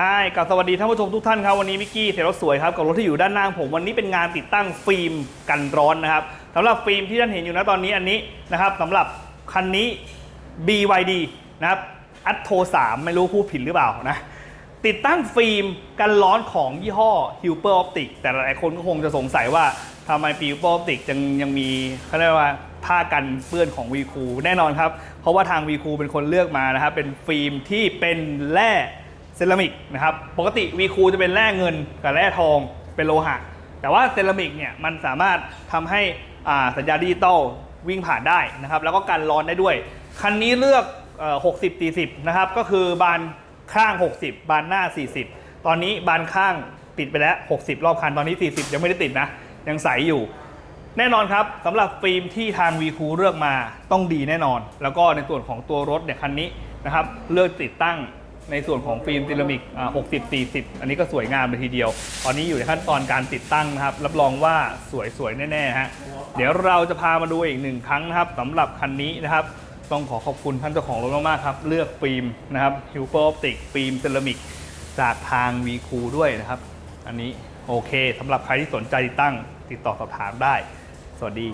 ฮายกับสวัสดีท่านผู้ชมทุกท่านครับ วันนี้มิกกี้เทรถสวยครับ กับรถที่อยู่ด้านหน้าผมวันนี้เป็นงานติดตั้งฟิล์มกันร้อนนะครับสำหรับฟิล์มที่ท่านเห็นอยู่นะตอนนี้อันนี้นะครับสำหรับคันนี้ BYD นะครับอัตโท3ไม่รู้พูดผิดหรือเปล่านะติดตั้งฟิล์มกันร้อนของยี่ห้อ h u p e r Optic แต่หลายคนก็คงจะสงสัยว่าทำไม h u p e r Optic ยังยังมีเขาเรียกว่าผ้ากันเปื้อนของ v ีคูแน่นอนครับเพราะว่าทาง v ีคูเป็นคนเลือกมานะครับเป็นฟิล์มที่เป็นแร่ เซรามิกนะครับ ปกติ v ีคูจะเป็นแร่เงินกับแร่ทองเป็นโลหะ แต่ว่าเซรามิกเนี่ยมันสามารถทำให้อ่าสัญญาณดิจิตอลวิ่งผ่านได้นะครับ แล้วก็กันร้อนได้ด้วย คันนี้เลือกอ60 40 นะครับ ก็คือบานข้าง 60 บานหน้า 40 ตอนนี้บานข้างติดไปแล้ว 60 รอบคันตอนนี้ 40 ยังไม่ได้ติดนะ ยังใสอยู่ แน่นอนครับสำหรับฟิล์มที่ทาง v ีคูเลือกมาต้องดีแน่นอน แล้วก็ในส่วนของตัวรถเนี่ยคันนี้นะครับเลือกติดตั้ง ในส่วนของฟิล์มเซรามิก60 40 อันนี้ก็สวยงามเลยทีเดียว ตอนนี้อยู่ในขั้นตอนการติดตั้งนะครับ รับรองว่าสวยๆ แน่ๆฮะ เดี๋ยวเราจะพามาดูอีกหนึ่งครั้งนะครับสำหรับคันนี้นะครับ ต้องขอขอบคุณท่านเจ้าของรถมากๆครับ เลือกฟิล์มนะครับฮิวเปอร์ออปติกฟิล์มเซรามิกจากทาง v ีคูด้วยนะครับ อันนี้โอเคสำหรับใครที่สนใจติดตั้งติดต่อสอบถามได้ สวัสดี